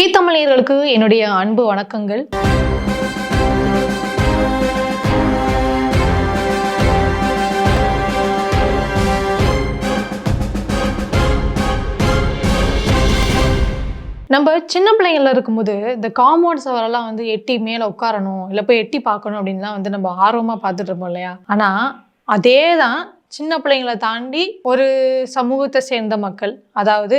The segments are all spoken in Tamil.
வி தமிழர்களுக்கு என்னுடைய அன்பு வணக்கங்கள். நம்ம சின்ன பிள்ளைங்கள்ல இருக்கும்போது இந்த காம்பவுண்ட் சவரெல்லாம் வந்து எட்டி மேலே உட்காரணும் இல்லை போய் எட்டி பார்க்கணும் அப்படின்லாம் வந்து நம்ம ஆர்வமாக பார்த்துட்டு இருப்போம் இல்லையா? ஆனால் அதே தான் சின்ன பிள்ளைங்களை தாண்டி ஒரு சமூகத்தை சேர்ந்த மக்கள் அதாவது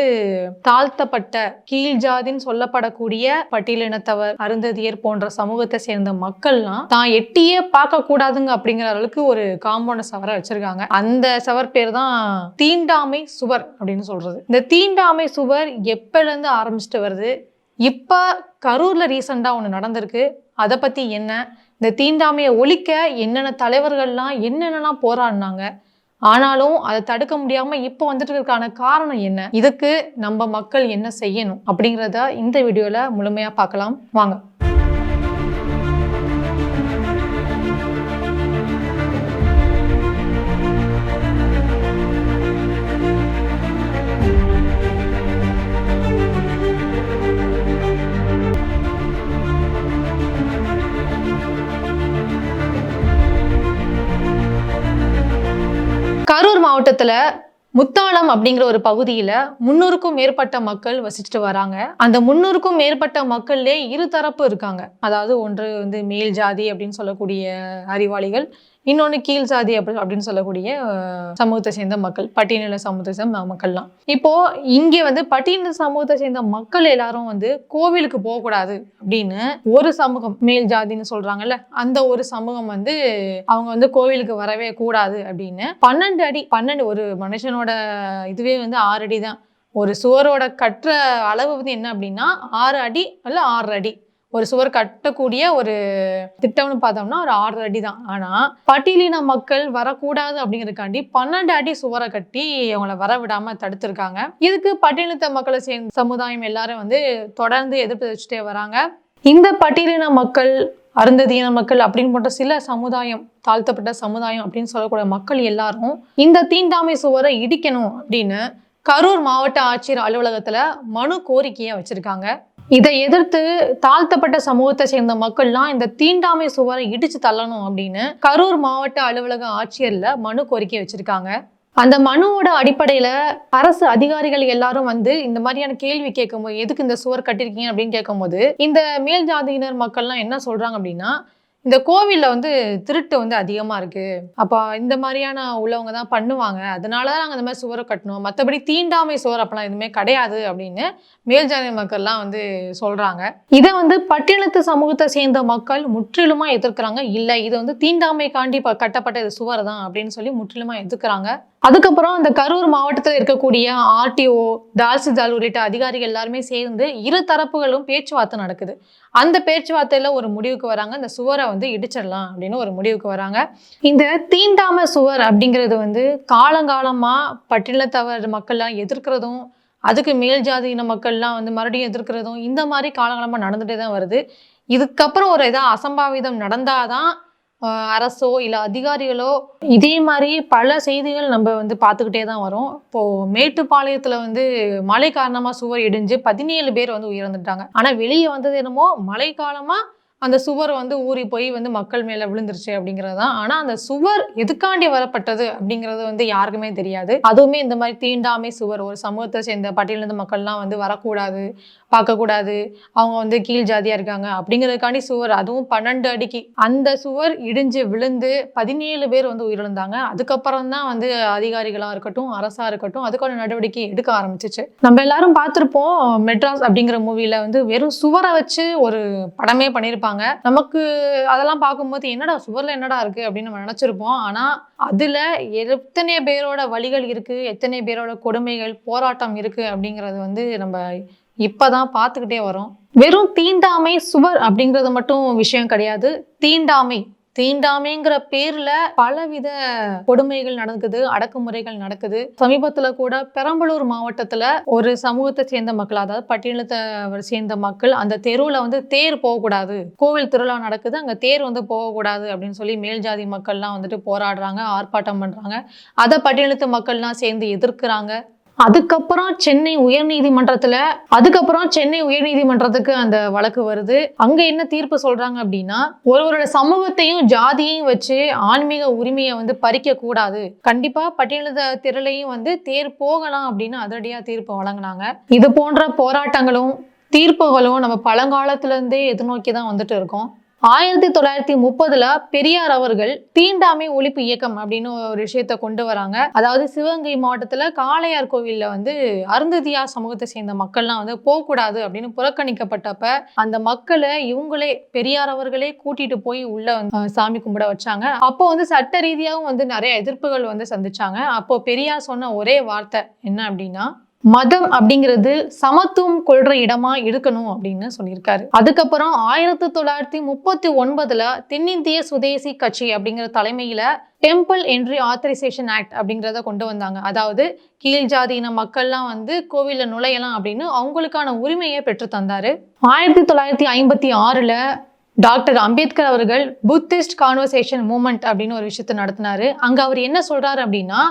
தாழ்த்தப்பட்ட கீழ் ஜாதின்னு சொல்லப்படக்கூடிய பட்டியலினத்தவர் அருந்ததியர் போன்ற சமூகத்தை சேர்ந்த மக்கள்லாம் தான் எட்டியே பார்க்க கூடாதுங்க அப்படிங்கிற அளவுக்கு ஒரு காம்பவுண்ட் சவரை வச்சிருக்காங்க. அந்த சவர் பேர் தான் தீண்டாமை சுவர் அப்படின்னு சொல்றது. இந்த தீண்டாமை சுவர் எப்பலேருந்து ஆரம்பிச்சுட்டு ஆரம்பிச்சிட்டு வருது? இப்போ கரூர்ல ரீசெண்டாக ஒன்று நடந்திருக்கு. அதை பத்தி என்ன? இந்த தீண்டாமையை ஒழிக்க என்னென்ன தலைவர்கள்லாம் என்னென்னலாம் போராடினாங்க? ஆனாலும் அதை தடுக்க முடியாம இப்போ வந்துட்டு இருக்கான காரணம் என்ன? இதுக்கு நம்ம மக்கள் என்ன செய்யணும்? அப்படிங்கிறத இந்த வீடியோல முழுமையா பார்க்கலாம். வாங்க. கரூர் மாவட்டத்துல முத்தாளம் அப்படிங்கிற ஒரு பகுதியில முன்னூறுக்கும் மேற்பட்ட மக்கள் வசிச்சுட்டு வராங்க. அந்த முன்னூறுக்கும் மேற்பட்ட மக்கள்லே இரு தரப்பு இருக்காங்க. அதாவது ஒன்று வந்து மேல் ஜாதி அப்படின்னு சொல்லக்கூடிய அறிவாளிகள் இன்னொன்று கீழ் சாதி அப்படி அப்படின்னு சொல்லக்கூடிய சமூகத்தை சேர்ந்த மக்கள் பட்டியலின சமூகத்தை சேர்ந்த மக்கள்லாம். இப்போ இங்கே வந்து பட்டியலின சமூகத்தை சேர்ந்த மக்கள் எல்லாரும் வந்து கோவிலுக்கு போகக்கூடாது அப்படின்னு ஒரு சமூகம் மேல் ஜாதின்னு சொல்றாங்கல்ல அந்த ஒரு சமூகம் வந்து அவங்க வந்து கோவிலுக்கு வரவே கூடாது அப்படின்னு பன்னெண்டு அடி பன்னெண்டு ஒரு மனுஷனோட இதுவே வந்து ஆறு அடி தான் ஒரு சுவரோட கட்டுற அளவு வந்து என்ன அப்படின்னா ஆறு அடி இல்லை ஆறு அடி. ஒரு சுவர் கட்டக்கூடிய ஒரு திட்டம்னு பார்த்தோம்னா ஒரு ஆறு அடி தான். ஆனால் பட்டியலின மக்கள் வரக்கூடாது அப்படிங்கிறதுக்காண்டி பன்னெண்டு அடி சுவரை கட்டி அவங்கள வர விடாம தடுத்திருக்காங்க. இதுக்கு பட்டியலித்த மக்களை சேர்ந்த சமுதாயம் எல்லாரும் வந்து தொடர்ந்து எதிர்ப்பு தெரிவிச்சுட்டே வராங்க. இந்த பட்டியலின மக்கள் அருந்ததியின மக்கள் அப்படின்னு போன்ற சில சமுதாயம் தாழ்த்தப்பட்ட சமுதாயம் அப்படின்னு சொல்லக்கூடிய மக்கள் எல்லாரும் இந்த தீண்டாமை சுவரை இடிக்கணும் அப்படின்னு கரூர் மாவட்ட ஆட்சியர் அலுவலகத்துல மனு கோரிக்கையை வச்சிருக்காங்க. இதை எதிர்த்து தாழ்த்தப்பட்ட சமூகத்தை சேர்ந்த மக்கள்லாம் இந்த தீண்டாமை சுவரை இடிச்சு தள்ளணும் அப்படின்னு கரூர் மாவட்ட அலுவலக ஆட்சியர்ல மனு கோரிக்கை வச்சிருக்காங்க. அந்த மனுவோட அடிப்படையில அரசு அதிகாரிகள் எல்லாரும் வந்து இந்த மாதிரியான கேள்வி கேட்கும்போது எதுக்கு இந்த சுவர் கட்டிருக்கீங்க அப்படின்னு கேட்கும்போது இந்த மேல் ஜாதியினர் மக்கள்லாம் என்ன சொல்றாங்க அப்படின்னா இந்த கோவிலில் வந்து திருட்டு வந்து அதிகமாக இருக்குது அப்போ இந்த மாதிரியான உள்ளவங்க தான் பண்ணுவாங்க. அதனால தான் நாங்கள் இந்த மாதிரி சுவரை கட்டணும். மற்றபடி தீண்டாமை சுவர் அப்பெல்லாம் எதுவுமே கிடையாது அப்படின்னு மேல்ஜாதி மக்கள்லாம் வந்து சொல்கிறாங்க இதை வந்து பட்டியலத்து சமூகத்தை சேர்ந்த மக்கள் முற்றிலுமாக எதிர்க்கிறாங்க. இல்லை இது வந்து தீண்டாமைக்காண்டி கட்டப்பட்ட இது சுவர் தான் அப்படின்னு சொல்லி முற்றிலுமா எதிர்க்கிறாங்க. அதுக்கப்புறம் அந்த கரூர் மாவட்டத்தில் இருக்கக்கூடிய ஆர்டிஓ தால்சிதால் உள்ளிட்ட அதிகாரிகள் எல்லாருமே சேர்ந்து இரு தரப்புகளும் பேச்சுவார்த்தை நடக்குது. அந்த பேச்சுவார்த்தையில ஒரு முடிவுக்கு வராங்க. இந்த சுவரை வந்து இடிச்சிடலாம் அப்படின்னு ஒரு முடிவுக்கு வராங்க. இந்த தீண்டாம சுவர் அப்படிங்கிறது வந்து காலங்காலமா பட்டினத்தவர் மக்கள்லாம் எதிர்க்கிறதும் அதுக்கு மேல் ஜாதியின மக்கள்லாம் வந்து மறுபடியும் எதிர்க்கிறதும் இந்த மாதிரி காலங்காலமா நடந்துட்டே தான் வருது. இதுக்கப்புறம் ஒரு ஏதாவது அசம்பாவிதம் நடந்தாதான் அரசோ இல்லை அதிகாரிகளோ இதே மாதிரி பல செய்திகள் நம்ம வந்து பார்த்துக்கிட்டே தான் வரோம். இப்போது மேட்டுப்பாளையத்தில் வந்து மழை காரணமாக சுவர் இடிஞ்சு பதினேழு பேர் வந்து உயிரிழந்துட்டாங்க. ஆனால் வெளியே வந்தது என்னமோ மழை காலமாக அந்த சுவர் வந்து ஊறி போய் வந்து மக்கள் மேலே விழுந்துருச்சு அப்படிங்கிறது தான். ஆனால் அந்த சுவர் எதுக்காண்டி வரப்பட்டது அப்படிங்கிறது வந்து யாருக்குமே தெரியாது. அதுவுமே இந்த மாதிரி தீண்டாமை சுவர் ஒரு சமூகத்தை சேர்ந்த பட்டியலிருந்த மக்கள்லாம் வந்து வரக்கூடாது. பார்க்கக்கூடாது. அவங்க வந்து கீழ் ஜாதியாக இருக்காங்க. அப்படிங்கிறதுக்காண்டி சுவர் அதுவும் பன்னெண்டு அடிக்கு. அந்த சுவர் இடிஞ்சு விழுந்து பதினேழு பேர் வந்து உயிரிழந்தாங்க. அதுக்கப்புறம் தான் வந்து அதிகாரிகளாக இருக்கட்டும் அரசாக இருக்கட்டும் அதுக்கான நடவடிக்கை எடுக்க ஆரம்பிச்சிச்சு. நம்ம எல்லாரும் பார்த்துருப்போம் மெட்ராஸ் அப்படிங்கிற மூவியில் வந்து வெறும் சுவரை வச்சு ஒரு படமே பண்ணியிருப்பாங்க. நமக்கு அதெல்லாம் பார்க்கும்போது என்னடா சுவரில் என்னடா இருக்குது அப்படின்னு நம்ம நினச்சிருப்போம். ஆனால் அதில் எத்தனை பேரோட வழிகள் இருக்குது எத்தனை பேரோட கொடுமைகள் போராட்டம் இருக்குது அப்படிங்கிறது வந்து நம்ம இப்போதான் பார்த்துக்கிட்டே வரோம். வெறும் தீண்டாமை சுவர் அப்படிங்கிறது மட்டும் விஷயம் கிடையாது. தீண்டாமை தீண்டாமைங்கிற பேர்ல பலவித கொடுமைகள் நடக்குது அடக்குமுறைகள் நடக்குது. சமீபத்துல கூட பெரம்பலூர் மாவட்டத்துல ஒரு சமூகத்தை சேர்ந்த மக்கள் அதாவது பட்டியலத்தை சேர்ந்த மக்கள் அந்த தெருவுல வந்து தேர் போகக்கூடாது. கோவில் திருவிழா நடக்குது அங்க தேர் வந்து போகக்கூடாது அப்படின்னு சொல்லி மேல் ஜாதி மக்கள்லாம் வந்துட்டு போராடுறாங்க ஆர்ப்பாட்டம் பண்றாங்க. அதை பட்டியலத்து மக்கள்லாம் சேர்ந்து எதிர்க்கிறாங்க. அதுக்கப்புறம் சென்னை உயர்நீதிமன்றத்துல அதுக்கப்புறம் சென்னை உயர்நீதிமன்றத்துக்கு அந்த வழக்கு வருது. அங்க என்ன தீர்ப்பு சொல்றாங்க அப்படின்னா ஒருவரோட சமூகத்தையும் ஜாதியையும் வச்சு ஆன்மீக உரிமையை வந்து பறிக்க கூடாது. கண்டிப்பா பட்டியலித திரளையும் வந்து தேர் போகலாம் அப்படின்னு அதிரடியா தீர்ப்பு வழங்கினாங்க. இது போன்ற போராட்டங்களும் தீர்ப்புகளும் நம்ம பழங்காலத்துல இருந்தே எதிர்நோக்கி தான் வந்துட்டு இருக்கோம். ஆயிரத்தி தொள்ளாயிரத்தி முப்பதுல பெரியார் அவர்கள் தீண்டாமை ஒழிப்பு இயக்கம் அப்படின்னு ஒரு விஷயத்த கொண்டு வராங்க. அதாவது சிவகங்கை மாவட்டத்துல காளையார் கோவில்ல வந்து அருந்ததியார் சமூகத்தை சேர்ந்த மக்கள்லாம் வந்து போகக்கூடாது அப்படின்னு புறக்கணிக்கப்பட்டப்ப அந்த மக்களை இவங்களே பெரியார் அவர்களே கூட்டிட்டு போய் உள்ள வந்து, சாமி கும்பிட வச்சாங்க. அப்போ வந்து சட்ட ரீதியாகவும் வந்து நிறைய எதிர்ப்புகள் வந்து சந்திச்சாங்க. அப்போ பெரியார் சொன்ன ஒரே வார்த்தை என்ன அப்படின்னா மதம் அப்படிங்கிறது சமத்துவம் கொள்ற இடமா இருக்கணும் அப்படின்னு சொல்லியிருக்காரு. அதுக்கப்புறம் ஆயிரத்தி தொள்ளாயிரத்தி முப்பத்தி ஒன்பதுல தென்னிந்திய சுதேசி கட்சி அப்படிங்கிற தலைமையில டெம்பிள் என்ட்ரி ஆத்தரைசேஷன் ஆக்ட் அப்படிங்கிறத கொண்டு வந்தாங்க. அதாவது கீழ் ஜாதியின மக்கள்லாம் வந்து கோவிலில் நுழையலாம் அப்படின்னு அவங்களுக்கான உரிமையை பெற்று தந்தாரு. ஆயிரத்தி தொள்ளாயிரத்தி ஐம்பத்தி ஆறுல டாக்டர் அம்பேத்கர் அவர்கள் புத்திஸ்ட் கான்வர்சேஷன் மூமெண்ட் அப்படின்னு ஒரு விஷயத்தை நடத்தினாரு. அங்க அவர் என்ன சொல்றாரு அப்படின்னா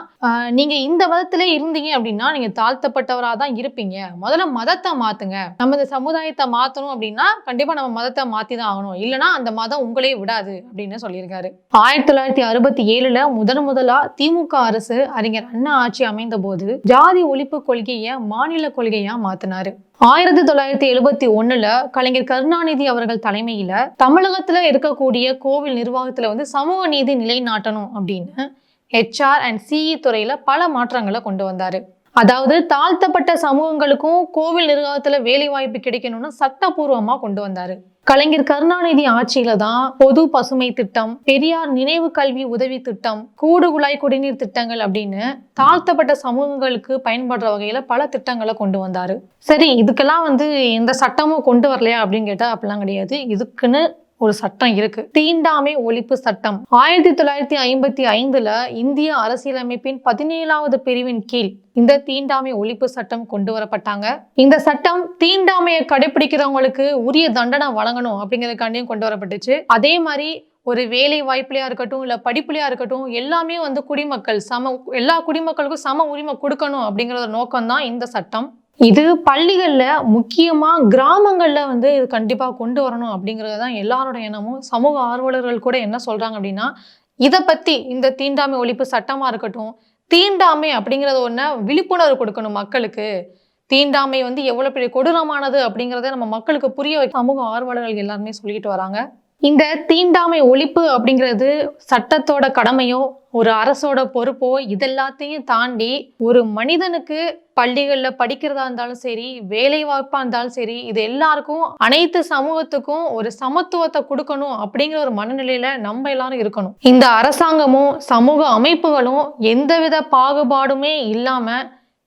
நீங்கள் நீங்க இந்த மதத்திலே இருந்தீங்க அப்படின்னா நீங்க தாழ்த்தப்பட்டவரா தான் இருப்பீங்க. முதல்ல மதத்தை மாத்துங்க. நம்ம இந்த சமுதாயத்தை மாத்தணும் அப்படின்னா கண்டிப்பா நம்ம மதத்தை மாத்தி தான் ஆகணும். இல்லைன்னா அந்த மதம் உங்களே விடாது அப்படின்னு சொல்லியிருக்காரு. ஆயிரத்தி தொள்ளாயிரத்தி அறுபத்தி ஏழுல முதன் முதலா திமுக அரசு அறிஞர் அண்ணா ஆட்சி அமைந்த போது ஜாதி ஒழிப்பு கொள்கையை மாநில கொள்கையா மாத்தினாரு. ஆயிரத்தி தொள்ளாயிரத்தி எழுபத்தி ஒண்ணுல கலைஞர் கருணாநிதி அவர்கள் தலைமையில தமிழகத்துல இருக்கக்கூடிய கோவில் நிர்வாகத்துல வந்து சமூக நீதி நிலைநாட்டணும் அப்படின்னு ஹெச்ஆர் அண்ட் சிஇ துறையில பல மாற்றங்களை கொண்டு வந்தாரு. அதாவது தாழ்த்தப்பட்ட சமூகங்களுக்கும் கோவில் நிர்வாகத்துல வேலை வாய்ப்பு கிடைக்கணும்னு சட்டப்பூர்வமாக கொண்டு வந்தாரு. கலைஞர் கருணாநிதி ஆட்சியில தான் பொது பசுமை திட்டம் பெரியார் நினைவு கல்வி உதவி திட்டம் கூடு குழாய் குடிநீர் திட்டங்கள் அப்படின்னு தாழ்த்தப்பட்ட சமூகங்களுக்கு பயன்படுற வகையில பல திட்டங்களை கொண்டு வந்தாரு. சரி இதுக்கெல்லாம் வந்து எந்த சட்டமும் கொண்டு வரலையா அப்படின்னு கேட்டா அப்படிலாம் கிடையாது. இதுக்குன்னு ஒரு சட்டம் இருக்கு. தீண்டாமை ஒழிப்பு சட்டம். ஆயிரத்தி தொள்ளாயிரத்தி ஐம்பத்தி ஐந்துல இந்திய அரசியலமைப்பின் பதினேழாவது பிரிவின் கீழ் இந்த தீண்டாமை ஒழிப்பு சட்டம் கொண்டு வரப்பட்டாங்க. இந்த சட்டம் தீண்டாமையை கடைபிடிக்கிறவங்களுக்கு உரிய தண்டனை வழங்கணும் அப்படிங்கிறதுக்காண்டியும் கொண்டு வரப்பட்டுச்சு. அதே மாதிரி ஒரு வேலை வாய்ப்புலையா இருக்கட்டும் இல்ல படிப்புலையா இருக்கட்டும் எல்லாமே வந்து குடிமக்கள் சம எல்லா குடிமக்களுக்கும் சம உரிமை கொடுக்கணும் அப்படிங்கிற ஒரு நோக்கம் தான் இந்த சட்டம். இது பள்ளிகளில் முக்கியமாக கிராமங்களில் வந்து இது கண்டிப்பாக கொண்டு வரணும் அப்படிங்கிறது தான் எல்லாரோட எண்ணமும். சமூக ஆர்வலர்கள் கூட என்ன சொல்கிறாங்க அப்படின்னா இதை பற்றி இந்த தீண்டாமை ஒழிப்பு சட்டமாக இருக்கட்டும் தீண்டாமை அப்படிங்கிறத ஒன்று விழிப்புணர்வு கொடுக்கணும் மக்களுக்கு. தீண்டாமை வந்து எவ்வளோ பெரிய கொடூரமானது அப்படிங்கிறத நம்ம மக்களுக்கு புரிய வைக்க சமூக ஆர்வலர்கள் எல்லாருமே சொல்லிட்டு வராங்க. இந்த தீண்டாமை ஒழிப்பு அப்படிங்கிறது சட்டத்தோட கடமையோ ஒரு அரசோட பொறுப்போ இதெல்லாத்தையும் தாண்டி ஒரு மனிதனுக்கு பள்ளிகளில் படிக்கிறதா இருந்தாலும் சரி வேலை வாய்ப்பாக இருந்தாலும் சரி இது எல்லாருக்கும் அனைத்து சமூகத்துக்கும் ஒரு சமத்துவத்தை கொடுக்கணும் அப்படிங்கிற ஒரு மனநிலையில நம்ம எல்லாரும் இருக்கணும். இந்த அரசாங்கமும் சமூக அமைப்புகளும் எந்தவித பாகுபாடுமே இல்லாம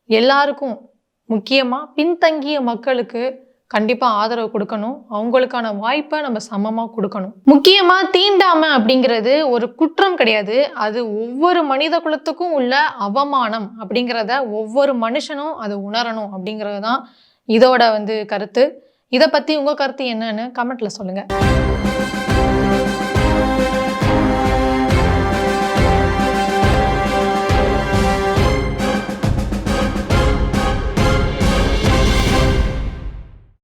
எல்லாருக்கும் முக்கியமாக பின்தங்கிய மக்களுக்கு கண்டிப்பாக ஆதரவு கொடுக்கணும். அவங்களுக்கான வாய்ப்பை நம்ம சமமாக கொடுக்கணும். முக்கியமாக தீண்டாமை அப்படிங்கிறது ஒரு குற்றம் கிடையாது. அது ஒவ்வொரு மனித குலத்துக்கும் உள்ள அவமானம் அப்படிங்கிறத ஒவ்வொரு மனுஷனும் அதை உணரணும் அப்படிங்கிறது தான் இதோட வந்து கருத்து. இதை பற்றி உங்கள் கருத்து என்னன்னு கமெண்ட்டில் சொல்லுங்கள்